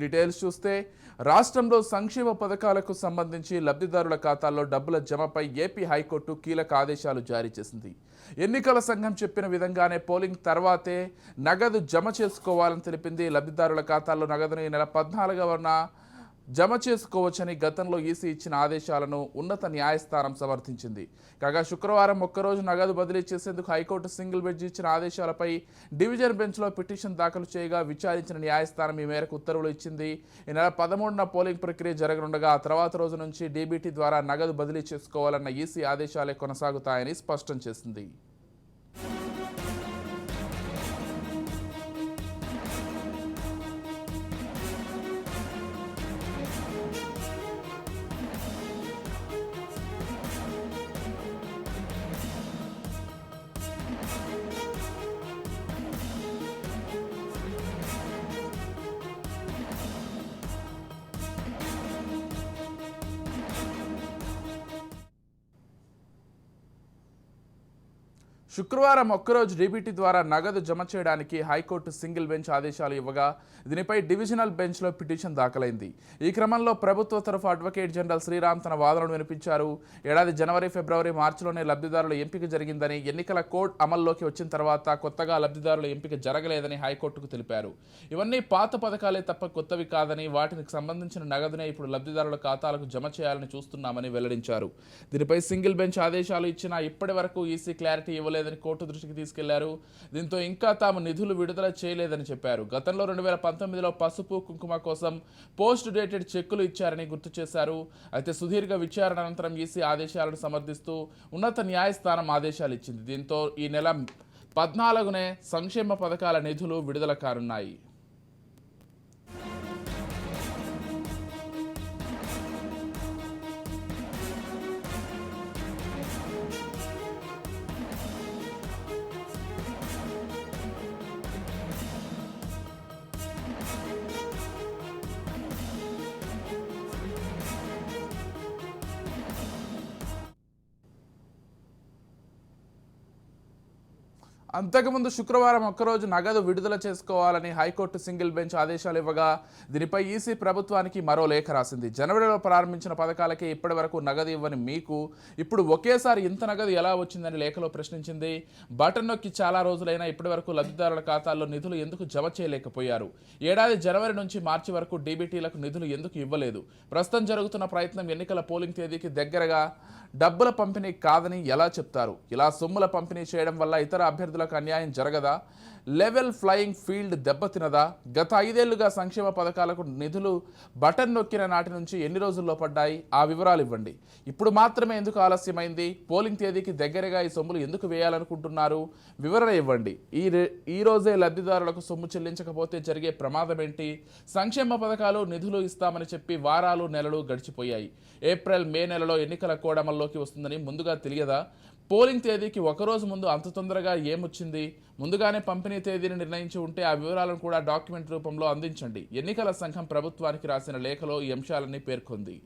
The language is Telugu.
డీటెయిల్స్ చూస్తే రాష్ట్రంలో సంక్షేమ పథకాలకు సంబంధించి లబ్ధిదారుల ఖాతాల్లో డబ్బుల జమపై ఏపీ హైకోర్టు కీలక ఆదేశాలు జారీ చేసింది. ఎన్నికల సంఘం చెప్పిన విధంగానే పోలింగ్ తర్వాతే నగదు జమ చేసుకోవాలని తెలిపింది. లబ్ధిదారుల ఖాతాల్లో నగదును ఈ నెల పద్నాలుగవన జమ చేసుకోవచ్చని గతంలో ఈసీ ఇచ్చిన ఆదేశాలను ఉన్నత న్యాయస్థానం సమర్థించింది. కాగా శుక్రవారం ఒక్కరోజు నగదు బదిలీ చేసేందుకు హైకోర్టు సింగిల్ బెంచ్ ఇచ్చిన ఆదేశాలపై డివిజన్ బెంచ్లో పిటిషన్ దాఖలు చేయగా విచారించిన న్యాయస్థానం ఈ మేరకు ఉత్తర్వులు ఇచ్చింది. ఈ నెల పదమూడున పోలింగ్ ప్రక్రియ జరగనుండగా ఆ తర్వాత రోజు నుంచి డీబీటీ ద్వారా నగదు బదిలీ చేసుకోవాలన్న ఈసీ ఆదేశాలే కొనసాగుతాయని స్పష్టం చేసింది. శుక్రవారం ఒక్కరోజు డీబీటీ ద్వారా నగదు జమ చేయడానికి హైకోర్టు సింగిల్ బెంచ్ ఆదేశాలు ఇవ్వగా దీనిపై డివిజనల్ బెంచ్లో పిటిషన్ దాఖలైంది. ఈ క్రమంలో ప్రభుత్వ తరఫు అడ్వకేట్ జనరల్ శ్రీరామ్ తన వాదనలు వినిపించారు. ఏడాది జనవరి ఫిబ్రవరి మార్చిలోనే లబ్ధిదారుల ఎంపిక జరిగిందని ఎన్నికల కోడ్ అమల్లోకి వచ్చిన తర్వాత కొత్తగా లబ్ధిదారుల ఎంపిక జరగలేదని హైకోర్టుకు తెలిపారు. ఇవన్నీ పాత పథకాలే తప్ప కొత్తవి కాదని వాటికి సంబంధించిన నగదునే ఇప్పుడు లబ్ధిదారుల ఖాతాలకు జమ చేయాలని చూస్తున్నామని వెల్లడించారు. దీనిపై సింగిల్ బెంచ్ ఆదేశాలు ఇచ్చినా ఇప్పటి వరకు ఈసీ క్లారిటీ ఇవ్వలేదు. చేయలేదని కోర్టు దృష్టికి తీసుకెళ్ళారు. దీంతో ఇంకా తాము నిధులు విడుదల చేయలేదని చెప్పారు. గతంలో రెండు వేల పంతొమ్మిదిలో పసుపు కుంకుమ కోసం పోస్ట్ డేటెడ్ చెక్కులు ఇచ్చారని గుర్తు చేశారు. అయితే సుదీర్ఘ విచారణ అనంతరం ఈసీ ఆదేశాలను సమర్థిస్తూ ఉన్నత న్యాయస్థానం ఆదేశాలు ఇచ్చింది. దీంతో ఈ నెల పద్నాలుగునే సంక్షేమ పథకాల నిధులు విడుదల కానున్నాయి. అంతకుముందు శుక్రవారం ఒక్కరోజు నగదు విడుదల చేసుకోవాలని హైకోర్టు సింగిల్ బెంచ్ ఆదేశాలు ఇవ్వగా దీనిపై ఈసీ ప్రభుత్వానికి మరో లేఖ రాసింది. జనవరిలో ప్రారంభించిన పథకాలకే ఇప్పటి వరకు నగదు ఇవ్వని మీకు ఇప్పుడు ఒకేసారి ఇంత నగదు ఎలా వచ్చిందని లేఖలో ప్రశ్నించింది. బటన్ నొక్కి చాలా రోజులైనా ఇప్పటి వరకు లబ్ధిదారుల ఖాతాల్లో నిధులు ఎందుకు జమ చేయలేకపోయారు? ఏడాది జనవరి నుంచి మార్చి వరకు డీబీటీలకు నిధులు ఎందుకు ఇవ్వలేదు? ప్రస్తుతం జరుగుతున్న ప్రయత్నం ఎన్నికల పోలింగ్ తేదీకి దగ్గరగా డబ్బుల పంపిణీ కాదని ఎలా చెప్తారు? ఇలా సొమ్ముల పంపిణీ చేయడం వల్ల ఇతర అభ్యర్థుల అభ్యర్థులకు అన్యాయం జరగదా? లెవెల్ ఫ్లయింగ్ ఫీల్డ్ దెబ్బతినదా గత ఐదేళ్ళుగా సంక్షేమ పథకాలకు నిధులు బటన్ నొక్కిన నాటి నుంచి ఎన్ని రోజుల్లో పడ్డాయి? ఆ వివరాలు ఇవ్వండి. ఇప్పుడు మాత్రమే ఎందుకు ఆలస్యమైంది? పోలింగ్ తేదీకి దగ్గరగా ఈ సొమ్ములు ఎందుకు వేయాలనుకుంటున్నారు? వివరణ ఇవ్వండి. ఈ రే- ఈ రోజే లబ్ధిదారులకు సొమ్ము చెల్లించకపోతే జరిగే ప్రమాదం ఏంటి సంక్షేమ పథకాలు నిధులు ఇస్తామని చెప్పి వారాలు నెలలు గడిచిపోయాయి. ఏప్రిల్ మే నెలలో ఎన్నికల కోడమల్లోకి వస్తుందని ముందుగా తెలియదా? పోలింగ్ తేదీకి ఒకరోజు ముందు అంత తొందరగా ఏమొచ్చింది? ముందుగానే పంపిణీ తేదీని నిర్ణయించి ఉంటే ఆ వివరాలను కూడా డాక్యుమెంట్ రూపంలో అందించండి. ఎన్నికల సంఘం ప్రభుత్వానికి రాసిన లేఖలో ఈ అంశాలన్నీ పేర్కొంది.